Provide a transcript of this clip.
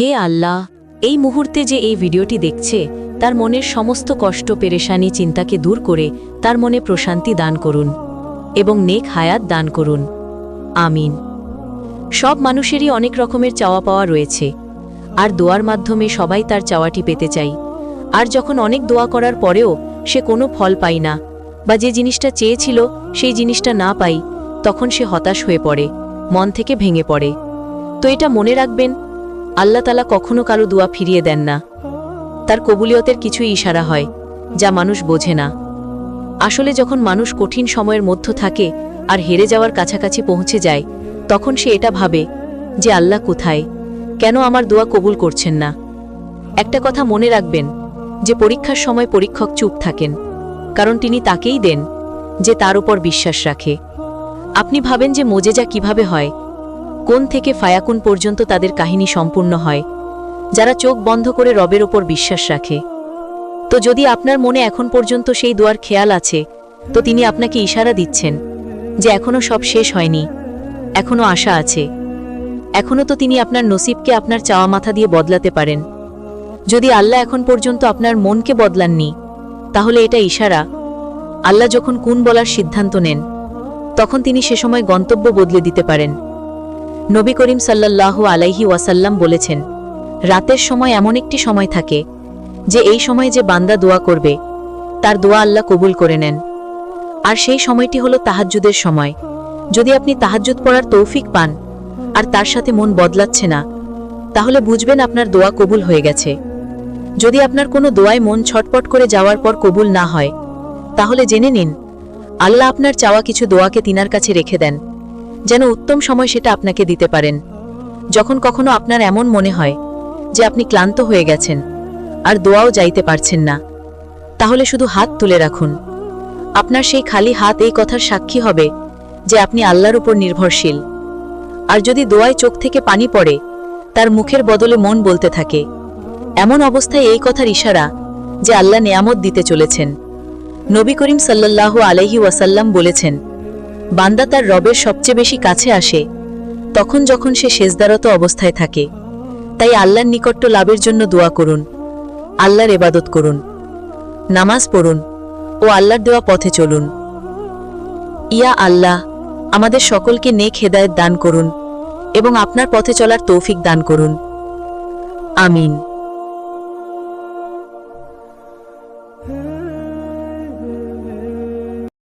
হে আল্লাহ, এই মুহূর্তে যে এই ভিডিওটি দেখছে, তার মনের সমস্ত কষ্ট, পেরেশানি, চিন্তাকে দূর করে তার মনে প্রশান্তি দান করুন এবং নেক হায়াত দান করুন। আমিন। সব মানুষেরই অনেক রকমের চাওয়া পাওয়া রয়েছে। আর দোয়ার মাধ্যমে সবাই তার চাওয়াটি পেতে চাই। আর যখন অনেক দোয়া করার পরেও সে কোনো ফল পাই না বা যে জিনিসটা চেয়েছিল সেই জিনিসটা না পাই, তখন সে হতাশ হয়ে পড়ে, মন থেকে ভেঙে পড়ে। তো এটা মনে রাখবেন আল্লাহ তালা কখনো কারও দোয়া ফিরিয়ে দেন না। তার কবুলিয়তের কিছুই ইশারা হয়, যা মানুষ বোঝে না। আসলে যখন মানুষ কঠিন সময়ের মধ্য থাকে আর হেরে যাওয়ার কাছাকাছি পৌঁছে যায়, তখন সে এটা ভাবে যে আল্লাহ কোথায়, কেন আমার দোয়া কবুল করছেন না। একটা কথা মনে রাখবেন, যে পরীক্ষার সময় পরীক্ষক চুপ থাকেন, কারণ তিনি তাকেই দেন, যে তার উপর বিশ্বাস রাখে। আপনি ভাবেন যে মোজেজা কীভাবে হয় কোন থেকে ফায়াকুন পর্যন্ত তাদের কাহিনী সম্পূর্ণ হয়, যারা চোখ বন্ধ করে রবের ওপর বিশ্বাস রাখে। তো যদি আপনার মনে এখন পর্যন্ত সেই দোয়ার খেয়াল আছে, তো তিনি আপনাকে ইশারা দিচ্ছেন যে এখনও সব শেষ হয়নি এখনও আশা আছে। এখনও তো তিনি আপনার নসিবকে আপনার চাওয়া মাথা দিয়ে বদলাতে পারেন। যদি আল্লাহ এখন পর্যন্ত আপনার মনকে বদলাননি, তাহলে এটা ইশারা। আল্লাহ যখন কোন বলার সিদ্ধান্ত নেন, তখন তিনি সে সময় গন্তব্য বদলে দিতে পারেন। নবী করিম সাল্লাল্লাহু আলাইহি ওয়াসাল্লাম বলেছেন, রাতের সময় এমন একটি সময় থাকে যে এই সময় যে বান্দা দোয়া করবে, তার দোয়া আল্লাহ কবুল করে নেন। আর সেই সময়টি হলো তাহাজ্জুদের সময়। যদি আপনি তাহাজ্জুদ পড়ার তৌফিক পান আর তার সাথে মন বদলাচ্ছে না, তাহলে বুঝবেন আপনার দোয়া কবুল হয়ে গেছে। যদি আপনার কোনো দোয়ায় মন ছটপট করে যাওয়ার পর কবুল না হয়, তাহলে জেনে নিন, আল্লাহ আপনার চাওয়া কিছু দোয়াকে তিনার কাছে রেখে দেন। যেন উত্তম সময় সেটা আপনাকে দিতে পারেন। যখন কখনো আপনার এমন মনে হয় যে আপনি ক্লান্ত হয়ে গেছেন আর দোয়াও যাইতে পারছেন না। তাহলে শুধু হাত তুলে রাখুন। আপনার সেই খালি হাত এই কথার সাক্ষী হবে যে আপনি আল্লাহর উপর নির্ভরশীল। আর যদি দোয়ায় চোখ থেকে পানি পড়ে, তার মুখের বদলে মন বলতে থাকে। এমন অবস্থায় এই কথার ইশারা যে আল্লাহ নেয়ামত দিতে চলেছেন। নবী করিম সাল্লাল্লাহু আলাইহি ওয়াসাল্লাম বলেছেন বান্দা তার রবের সবচেয়ে বেশি কাছে আসে, তখন যখন সে সেজদারত অবস্থায় থাকে। তাই আল্লাহর নিকট্য লাভের জন্য দোয়া করুন, আল্লাহর এবাদত করুন, নামাজ পড়ুন ও আল্লাহর দেওয়া পথে চলুন। ইয়া আল্লাহ, আমাদের সকলকে নেক হেদায়েত দান করুন এবং আপনার পথে চলার তৌফিক দান করুন। আমিন।